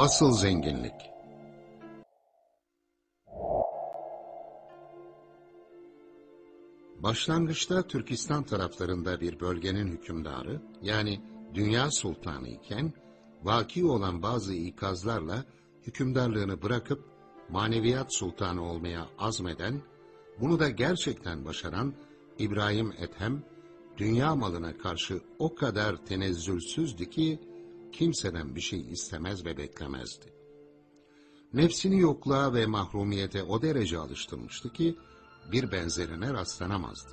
Asıl zenginlik. Başlangıçta Türkistan taraflarında bir bölgenin hükümdarı, yani dünya sultanı iken, vaki olan bazı ikazlarla hükümdarlığını bırakıp maneviyat sultanı olmaya azmeden, bunu da gerçekten başaran İbrahim Ethem, dünya malına karşı o kadar tenezzülsüzdü ki, kimseden bir şey istemez ve beklemezdi. Nefsini yokluğa ve mahrumiyete o derece alıştırmıştı ki, bir benzerine rastlanamazdı.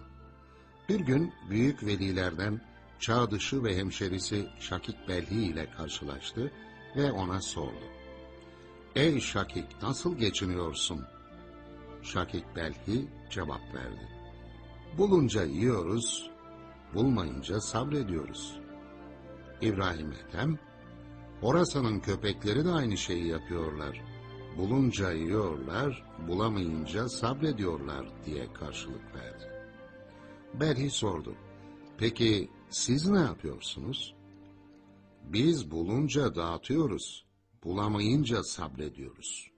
Bir gün büyük velilerden çağ dışı ve hemşerisi Şakik Belhi ile karşılaştı ve ona sordu. Ey Şakik nasıl geçiniyorsun? Şakik Belhi cevap verdi. Bulunca yiyoruz, bulmayınca sabrediyoruz. İbrahim Ethem, Horasan'ın köpekleri de aynı şeyi yapıyorlar. Bulunca yiyorlar, bulamayınca sabrediyorlar diye karşılık verdi. Belhi sordu. Peki siz ne yapıyorsunuz? Biz bulunca dağıtıyoruz, bulamayınca sabrediyoruz.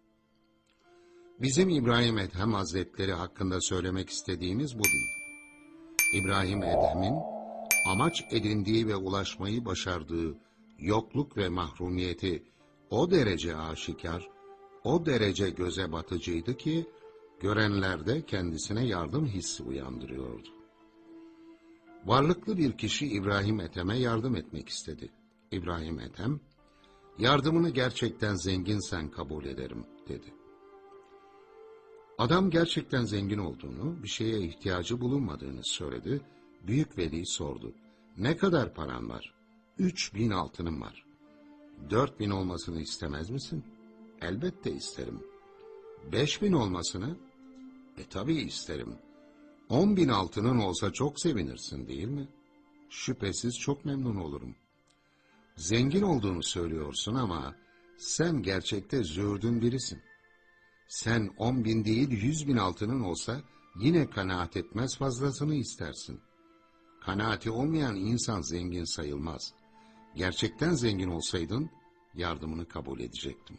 Bizim İbrahim Ethem Hazretleri hakkında söylemek istediğimiz bu değil. İbrahim Ethem'in amaç edindiği ve ulaşmayı başardığı yokluk ve mahrumiyeti o derece aşikar, o derece göze batıcıydı ki, görenlerde kendisine yardım hissi uyandırıyordu. Varlıklı bir kişi İbrahim Ethem'e yardım etmek istedi. İbrahim Ethem, yardımını gerçekten zenginsen kabul ederim, dedi. Adam gerçekten zengin olduğunu, bir şeye ihtiyacı bulunmadığını söyledi. Büyük veli sordu. Ne kadar paran var? Üç bin altınım var. Dört bin olmasını istemez misin? Elbette isterim. Beş bin olmasını? E tabii isterim. On bin altının olsa çok sevinirsin değil mi? Şüphesiz çok memnun olurum. Zengin olduğunu söylüyorsun ama sen gerçekte zürdün birisin. Sen on bin değil yüz bin altının olsa yine kanaat etmez fazlasını istersin. Kanaati olmayan insan zengin sayılmaz. Gerçekten zengin olsaydın yardımını kabul edecektim.